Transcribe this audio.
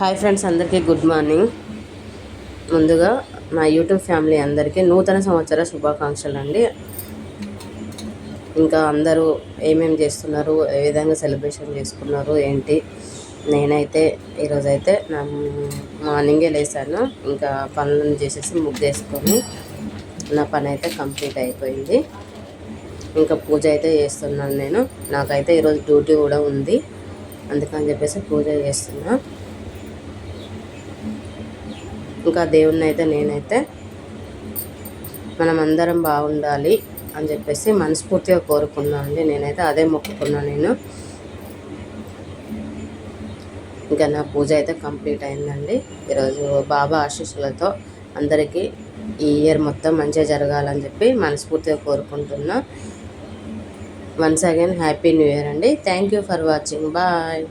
Hi friends అందరికీ good morning. ముందుగా నా యూట్యూబ్ ఫ్యామిలీ అందరికీ నూతన సంవత్సర శుభాకాంక్షలు అండి ఇంకా అందరూ ఏమేమి చేస్తున్నారు ఏ విధంగా సెలబ్రేషన్ చేసుకున్నారు ఏంటి? నేనైతే ఈరోజైతే నా మార్నింగే లేసాను. ఇంకా పనులను చేసేసి ముగ్గేసుకొని నా పని అయితే కంప్లీట్ అయిపోయింది. ఇంకా పూజ అయితే చేస్తున్నాను నేను. నాకైతే ఈరోజు డ్యూటీ కూడా ఉంది. అందుకని చెప్పేసి పూజ చేస్తున్నా. ఇంకా దేవుణ్ణి అయితే నేనైతే మనం అందరం బాగుండాలి అని చెప్పేసి మనస్ఫూర్తిగా కోరుకున్నాను అండి. నేనైతే అదే మొక్కుకున్నాను నేను. ఇంకా నా పూజ అయితే కంప్లీట్ అయిందండి. ఈరోజు బాబా ఆశీస్సులతో అందరికీ ఈ ఇయర్ మొత్తం మంచిగా జరగాలని చెప్పి మనస్ఫూర్తిగా కోరుకుంటున్నా. Once again happy new year అండి. Thank you for watching. Bye.